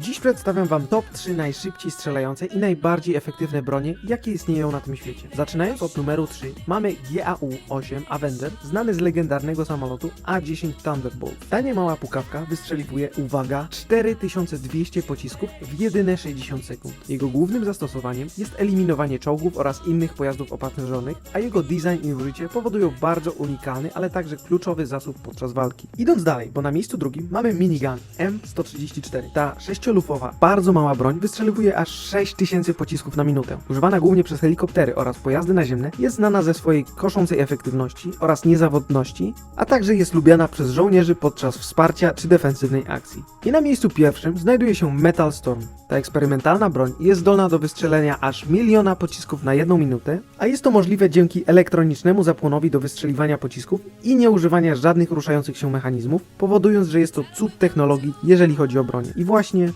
Dziś przedstawiam Wam top 3 najszybciej strzelające i najbardziej efektywne bronie, jakie istnieją na tym świecie. Zaczynając od numeru 3, mamy GAU-8 Avenger, znany z legendarnego samolotu A-10 Thunderbolt. Ta niemała pukawka wystrzeliwuje, uwaga, 4200 pocisków w jedyne 60 sekund. Jego głównym zastosowaniem jest eliminowanie czołgów oraz innych pojazdów opancerzonych, a jego design i użycie powodują bardzo unikalny, ale także kluczowy zasób podczas walki. Idąc dalej, bo na miejscu drugim mamy minigun M134. Ta sześciolufowa, bardzo mała broń wystrzeliwuje aż 6000 pocisków na minutę. Używana głównie przez helikoptery oraz pojazdy naziemne, jest znana ze swojej koszącej efektywności oraz niezawodności, a także jest lubiana przez żołnierzy podczas wsparcia czy defensywnej akcji. I na miejscu pierwszym znajduje się Metal Storm. Ta eksperymentalna broń jest zdolna do wystrzelenia aż miliona pocisków na jedną minutę, a jest to możliwe dzięki elektronicznemu zapłonowi do wystrzeliwania pocisków i nie używania żadnych ruszających się mechanizmów, powodując, że jest to cud technologii, jeżeli chodzi o bronię. I właśnie